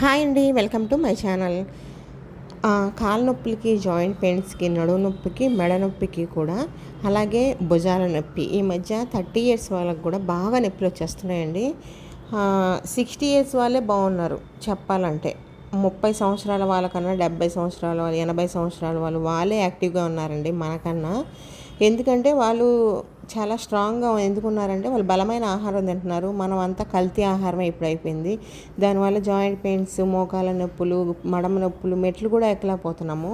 Hi అండి welcome to my channel. కాళ్ళ నొప్పులకి joint పెయిన్స్కి నడుము నొప్పికి మెడ నొప్పికి కూడా అలాగే భుజాల నొప్పి. ఈ మధ్య థర్టీ ఇయర్స్ వాళ్ళకి కూడా బాగా నొప్పులు వచ్చేస్తున్నాయండి. సిక్స్టీ ఇయర్స్ వాళ్ళే బాగున్నారు చెప్పాలంటే. ముప్పై సంవత్సరాల వాళ్ళకన్నా డెబ్బై సంవత్సరాల వాళ్ళు ఎనభై సంవత్సరాల వాళ్ళు వాళ్ళే యాక్టివ్గా ఉన్నారండి మనకన్నా. ఎందుకంటే వాళ్ళు చాలా స్ట్రాంగ్గా ఎందుకున్నారంటే వాళ్ళు బలమైన ఆహారం తింటున్నారు. మనం అంతా కల్తీ ఆహారమే ఇప్పుడు అయిపోయింది. దానివల్ల జాయింట్ పెయిన్స్ మోకాల నొప్పులు మడమ నొప్పులు మెట్లు కూడా ఎక్కలేకపోతున్నాము.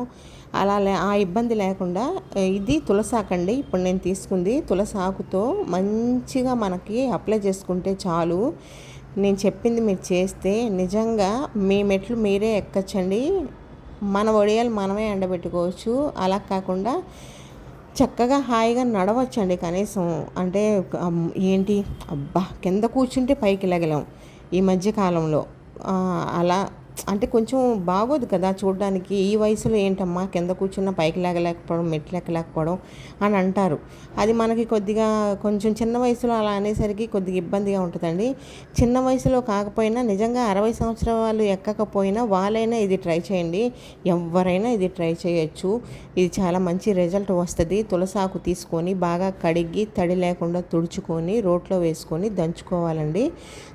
అలా లే ఆ ఇబ్బంది లేకుండా ఇది తులసాకండి ఇప్పుడు నేను తీసుకుంది తులసాకుతో మంచిగా మనకి అప్లై చేసుకుంటే చాలు. నేను చెప్పింది మీరు చేస్తే నిజంగా మీ మెట్లు మీరే ఎక్కచ్చండి. మన వడియాలు మనమే ఎండబెట్టుకోవచ్చు. అలా కాకుండా చక్కగా హాయిగా నడవచ్చండి కనీసం. అంటే ఏంటి? అబ్బా కింద కూర్చుంటే పైకి లెగలేం ఈ మధ్యకాలంలో అలా అంటే కొంచెం బాగోదు కదా చూడడానికి. ఈ వయసులో ఏంటమ్మా? కింద కూర్చున్న పైకి లేకలేకపోవడం మెట్లు ఎక్కలేకపోవడం అని అంటారు. అది మనకి కొద్దిగా కొంచెం చిన్న వయసులో అలా అనేసరికి కొద్దిగా ఇబ్బందిగా ఉంటుందండి. చిన్న వయసులో కాకపోయినా నిజంగా అరవై సంవత్సరాల వాళ్ళు ఎక్కకపోయినా వాళ్ళైనా ఇది ట్రై చేయండి. ఎవరైనా ఇది ట్రై చేయొచ్చు. ఇది చాలా మంచి రిజల్ట్ వస్తుంది. తులసాకు తీసుకొని బాగా కడిగి తడి లేకుండా తుడుచుకొని రోట్లో వేసుకొని దంచుకోవాలండి.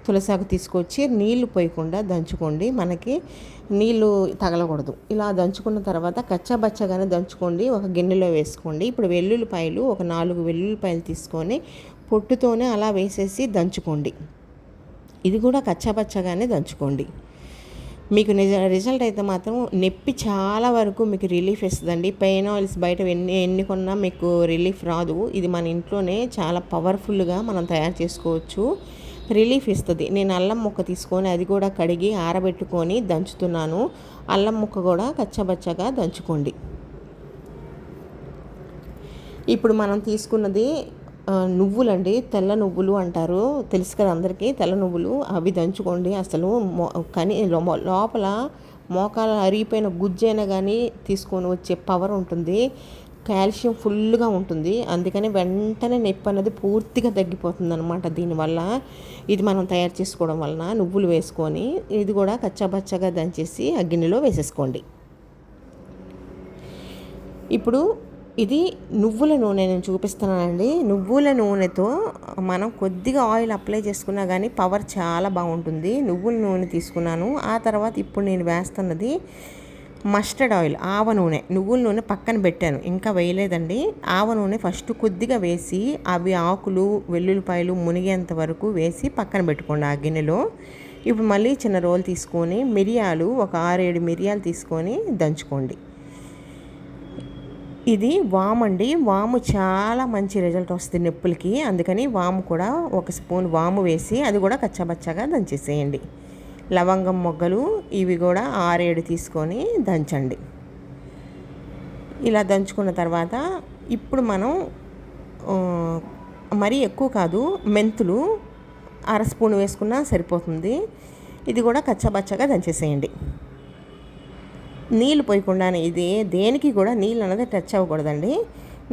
తులసాకు తీసుకొచ్చి నీళ్ళు పోయకుండా దంచుకోండి. మనకి దానికి నీళ్ళు తగలకూడదు. ఇలా దంచుకున్న తర్వాత కచ్చాబచ్చగానే దంచుకోండి. ఒక గిన్నెలో వేసుకోండి. ఇప్పుడు వెల్లుల్లిపాయలు ఒక నాలుగు వెల్లుల్లిపాయలు తీసుకొని పొట్టుతోనే అలా వేసేసి దంచుకోండి. ఇది కూడా కచ్చాబచ్చగానే దంచుకోండి. మీకు నిజ రిజల్ట్ అయితే మాత్రం నొప్పి చాలా వరకు మీకు రిలీఫ్ ఇస్తుందండి. పెయిన్ ఆయిల్స్ బయట ఎన్ని ఎన్ని కొన్నా మీకు రిలీఫ్ రాదు. ఇది మన ఇంట్లోనే చాలా పవర్ఫుల్గా మనం తయారు చేసుకోవచ్చు. రిలీఫ్ ఇస్తుంది. నేను అల్లం ముక్క తీసుకొని అది కూడా కడిగి ఆరబెట్టుకొని దంచుతున్నాను. అల్లం ముక్క కూడా కచ్చబచ్చగా దంచుకోండి. ఇప్పుడు మనం తీసుకున్నది నువ్వులండి. తెల్ల నువ్వులు అంటారు. తెలుసు కదా అందరికీ? తెల్ల నువ్వులు అవి దంచుకోండి. అసలు కని లోపల మోకాల అరిగిపోయిన గుజ్జైనా కానీ తీసుకొని వచ్చే పవర్ ఉంటుంది. కాల్షియం ఫుల్గా ఉంటుంది. అందుకని వెంటనే నొప్పి అనేది పూర్తిగా తగ్గిపోతుంది అనమాట దీనివల్ల. ఇది మనం తయారు చేసుకోవడం వలన నువ్వులు వేసుకొని ఇది కూడా కచ్చాబచ్చగా దంచేసి ఆ గిన్నెలో వేసేసుకోండి. ఇప్పుడు ఇది నువ్వుల నూనె నేను చూపిస్తున్నానండి. నువ్వుల నూనెతో మనం కొద్దిగా ఆయిల్ అప్లై చేసుకున్నా కానీ పవర్ చాలా బాగుంటుంది. నువ్వుల నూనె తీసుకున్నాను. ఆ తర్వాత ఇప్పుడు నేను వేస్తున్నది మస్టర్డ్ ఆయిల్ ఆవ నూనె నువ్వుల నూనె పక్కన పెట్టాను. ఇంకా వేయలేదండి. ఆవ నూనె ఫస్ట్ కొద్దిగా వేసి అవి ఆకులు వెల్లుల్లిపాయలు మునిగేంత వరకు వేసి పక్కన పెట్టుకోండి ఆ గిన్నెలో. ఇప్పుడు మళ్ళీ చిన్న రోల్ తీసుకొని మిరియాలు ఒక ఆరేడు మిరియాలు తీసుకొని దంచుకోండి. ఇది వాము అండి. వాము చాలా మంచి రిజల్ట్ వస్తుంది నొప్పులకి. అందుకని వాము కూడా ఒక స్పూన్ వాము వేసి అది కూడా కచ్చాబచ్చాగా దంచేసేయండి. లవంగం మొగ్గలు ఇవి కూడా ఆరేడు తీసుకొని దంచండి. ఇలా దంచుకున్న తర్వాత ఇప్పుడు మనం మరీ ఎక్కువ కాదు మెంతులు అర స్పూన్ వేసుకున్నా సరిపోతుంది. ఇది కూడా కచ్చబచ్చగా దంచేసేయండి. నీళ్ళు పోయకుండానే ఇది దేనికి కూడా నీళ్ళు అన్నది టచ్ అవ్వకూడదండి.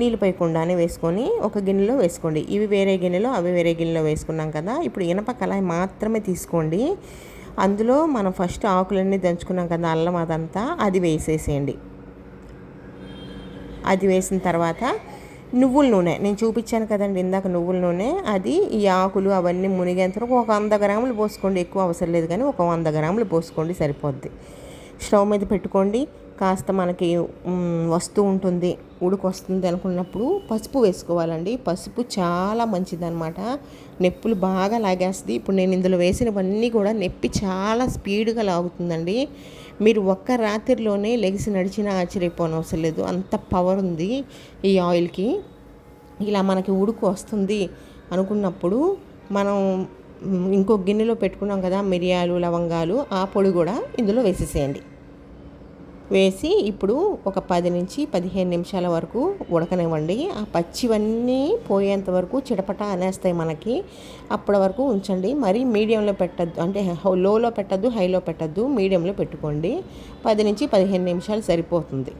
నీళ్ళు పోయకుండానే వేసుకొని ఒక గిన్నెలో వేసుకోండి. ఇవి వేరే గిన్నెలో అవి వేరే గిన్నెలో వేసుకున్నాం కదా ఇప్పుడు ఇనప కళాయి మాత్రమే తీసుకోండి. అందులో మనం ఫస్ట్ ఆకులన్నీ దంచుకున్నాం కదా అల్లం అదంతా అది వేసేసేయండి. అది వేసిన తర్వాత నువ్వుల నూనె నేను చూపించాను కదండి ఇందాక నువ్వుల నూనె అది ఈ ఆకులు అవన్నీ మునిగేంత ఒక వంద గ్రాములు పోసుకోండి ఎక్కువ అవసరం లేదు కానీ ఒక వంద గ్రాములు పోసుకోండి సరిపోద్ది. స్టవ్ మీద పెట్టుకోండి కాస్త మనకి వస్తూ ఉంటుంది ఉడికొస్తుంది అనుకున్నప్పుడు పసుపు వేసుకోవాలండి. పసుపు చాలా మంచిదన్నమాట. నొప్పులు బాగా లాగేస్తుంది. ఇప్పుడు నేను ఇందులో వేసినవన్నీ కూడా నొప్పి చాలా స్పీడ్గా లాగుతుందండి. మీరు ఒక్క రాత్రిలోనే లెగిసి నడిచినా ఆశ్చర్యపోనవసరం లేదు. అంత పవర్ ఉంది ఈ ఆయిల్కి. ఇలా మనకి ఉడుకు వస్తుంది అనుకున్నప్పుడు మనం ఇంకో గిన్నెలో పెట్టుకున్నాం కదా మిరియాలు లవంగాలు ఆ పొడి కూడా ఇందులో వేసేసేయండి. వేసి ఇప్పుడు ఒక పది నుంచి పదిహేను నిమిషాల వరకు ఉడకనివ్వండి. ఆ పచ్చివన్నీ పోయేంత వరకు చిటపట అనేస్తాయి మనకి. అప్పటి వరకు ఉంచండి. మరి మీడియంలో పెట్టద్దు. అంటే లోలో పెట్టద్దు హైలో పెట్టద్దు. మీడియంలో పెట్టుకోండి. పది నుంచి పదిహేను నిమిషాలు సరిపోతుంది.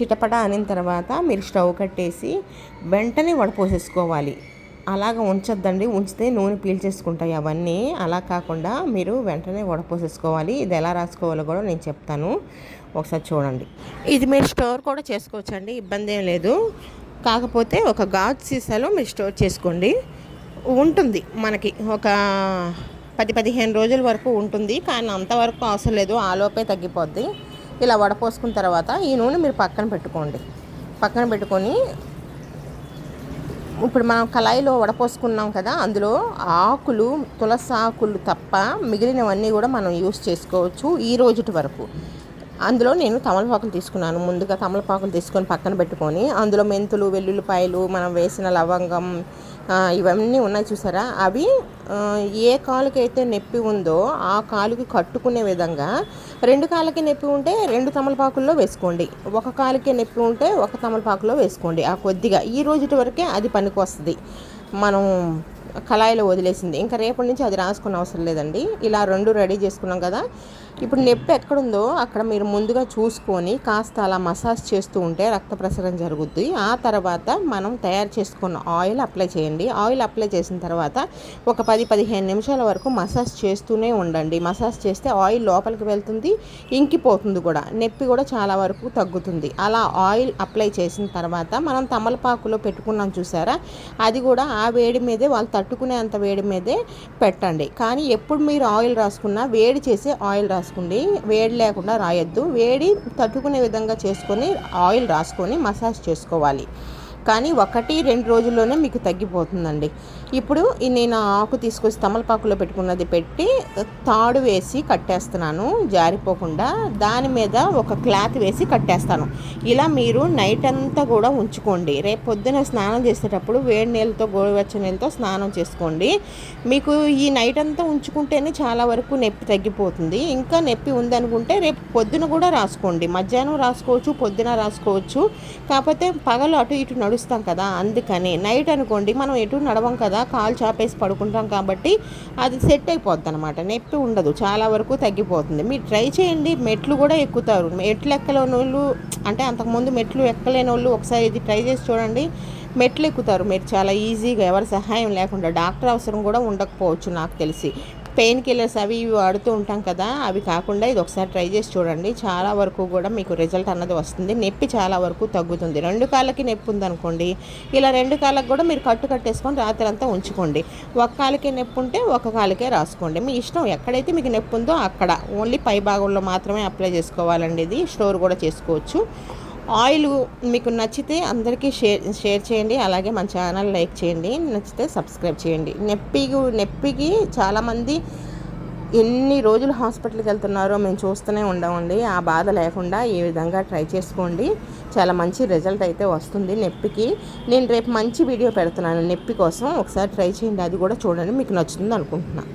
చిటపట అనిన తర్వాత మీరు స్టవ్ కట్టేసి వెంటనే వడపోసేసుకోవాలి. అలాగ ఉంచొద్దండి. ఉంచితే నూనె పీల్చేసుకుంటాయి అవన్నీ. అలా కాకుండా మీరు వెంటనే వడపోసేసుకోవాలి. ఇది ఎలా రాసుకోవాలో కూడా నేను చెప్తాను. ఒకసారి చూడండి. ఇది మీరు స్టోర్ కూడా చేసుకోవచ్చండి ఇబ్బంది ఏం లేదు. కాకపోతే ఒక గాజు సీసాలో మీరు స్టోర్ చేసుకోండి. ఉంటుంది మనకి ఒక పది పదిహేను రోజుల వరకు ఉంటుంది కానీ అంతవరకు అవసరం లేదు ఆలోపే తగ్గిపోద్ది. ఇలా వడపోసుకున్న తర్వాత ఈ నూనె మీరు పక్కన పెట్టుకోండి. పక్కన పెట్టుకొని ఇప్పుడు మనం కళాయిలో వడపోసుకున్నాం కదా అందులో ఆకులు తులసి ఆకులు తప్ప మిగిలినవన్నీ కూడా మనం యూస్ చేసుకోవచ్చు ఈ రోజుటి వరకు. అందులో నేను తమలపాకులు తీసుకున్నాను. ముందుగా తమలపాకులు తీసుకొని పక్కన పెట్టుకొని అందులో మెంతులు వెల్లుల్లిపాయలు మనం వేసిన లవంగం ఇవన్నీ ఉన్నాయి చూసారా? అవి ఏ కాలుకైతే నొప్పి ఉందో ఆ కాలుకి కట్టుకునే విధంగా రెండు కాళ్ళకి నొప్పి ఉంటే రెండు తమలపాకుల్లో వేసుకోండి. ఒక కాలుకి నొప్పి ఉంటే ఒక తమలపాకులో వేసుకోండి. ఆ కొద్దిగా ఈ రోజుటి వరకే అది పనికి వస్తుంది. మనం కళాయిలో వదిలేసింది. ఇంకా రేపటి నుంచి అది రాసుకున్న అవసరం లేదండి. ఇలా రెండు రెడీ చేసుకున్నాం కదా. ఇప్పుడు నొప్పి ఎక్కడుందో అక్కడ మీరు ముందుగా చూసుకొని కాస్త అలా మసాజ్ చేస్తూ ఉంటే రక్త ప్రసరణ జరుగుద్ది. ఆ తర్వాత మనం తయారు చేసుకున్న ఆయిల్ అప్లై చేయండి. ఆయిల్ అప్లై చేసిన తర్వాత ఒక పది పదిహేను నిమిషాల వరకు మసాజ్ చేస్తూనే ఉండండి. మసాజ్ చేస్తే ఆయిల్ లోపలికి వెళ్తుంది ఇంకిపోతుంది కూడా. నొప్పి కూడా చాలా వరకు తగ్గుతుంది. అలా ఆయిల్ అప్లై చేసిన తర్వాత మనం తమలపాకులో పెట్టుకున్నాం చూసారా? అది కూడా ఆ వేడి మీదే వాళ్ళు తట్టుకునే అంత వేడి మీదే పెట్టండి. కానీ ఎప్పుడు మీరు ఆయిల్ రాసుకున్నా వేడి చేసి ఆయిల్ రాసుకోండి. వేడి లేకుండా రాయొద్దు. వేడి తట్టుకునే విధంగా చేసుకొని ఆయిల్ రాసుకొని మసాజ్ చేసుకోవాలి. కానీ ఒకటి రెండు రోజుల్లోనే మీకు తగ్గిపోతుందండి. ఇప్పుడు నేను ఆకు తీసుకొచ్చి తమలపాకులో పెట్టుకున్నది పెట్టి తాడు వేసి కట్టేస్తున్నాను జారిపోకుండా. దాని మీద ఒక క్లాత్ వేసి కట్టేస్తాను. ఇలా మీరు నైట్ అంతా కూడా ఉంచుకోండి. రేపు పొద్దున స్నానం చేసేటప్పుడు వేడి నీళ్ళతో గోరువెచ్చ నీళ్ళతో స్నానం చేసుకోండి. మీకు ఈ నైట్ అంతా ఉంచుకుంటేనే చాలా వరకు నొప్పి తగ్గిపోతుంది. ఇంకా నొప్పి ఉందనుకుంటే రేపు పొద్దున కూడా రాసుకోండి. మధ్యాహ్నం రాసుకోవచ్చు పొద్దున రాసుకోవచ్చు. కాకపోతే పగలు అటు ఇటు నడుస్తాం కదా అందుకని. నైట్ అనుకోండి మనం ఎటు నడవం కదా కాలు చాపేసి పడుకుంటాం కాబట్టి అది సెట్ అయిపోద్ది అనమాట నొప్పి ఉండదు చాలా వరకు తగ్గిపోతుంది. మీరు ట్రై చేయండి మెట్లు కూడా ఎక్కుతారు. మెట్లు ఎక్కలేని వాళ్ళు అంటే అంతకుముందు మెట్లు ఎక్కలేని వాళ్ళు ఒకసారి ఇది ట్రై చేసి చూడండి మెట్లు ఎక్కుతారు. మీరు చాలా ఈజీగా ఎవరి సహాయం లేకుండా డాక్టర్ అవసరం కూడా ఉండకపోవచ్చు నాకు తెలిసి. పెయిన్ కిల్లర్స్ అవి ఇవి వాడుతూ ఉంటాం కదా అవి కాకుండా ఇది ఒకసారి ట్రై చేసి చూడండి. చాలా వరకు కూడా మీకు రిజల్ట్ అన్నది వస్తుంది. నొప్పి చాలా వరకు తగ్గుతుంది. రెండు కాళ్ళకి నొప్పి ఉందనుకోండి ఇలా రెండు కాళ్ళకి కూడా మీరు కట్టు కట్టేసుకొని రాత్రి అంతా ఉంచుకోండి. ఒక కాలుకే నొప్పి ఉంటే ఒక కాలుకే రాసుకోండి. మీ ఇష్టం ఎక్కడైతే మీకు నొప్పి ఉందో అక్కడ. ఓన్లీ పై భాగంలో మాత్రమే అప్లై చేసుకోవాలండి ఇది. స్టోర్ కూడా చేసుకోవచ్చు. ఆయిల్ మీకు నచ్చితే అందరికీ షేర్ షేర్ చేయండి అలాగే మన ఛానల్ లైక్ చేయండి నచ్చితే సబ్స్క్రైబ్ చేయండి. నొప్పికి నొప్పికి చాలామంది ఎన్ని రోజులు హాస్పిటల్కి వెళ్తున్నారో మేము చూస్తూనే ఉండమండి. ఆ బాధ లేకుండా ఈ విధంగా ట్రై చేసుకోండి. చాలా మంచి రిజల్ట్ అయితే వస్తుంది నొప్పికి. నేను రేపు మంచి వీడియో పెడుతున్నాను నొప్పి కోసం. ఒకసారి ట్రై చేయండి అది కూడా చూడండి మీకు నచ్చుతుంది అనుకుంటున్నాను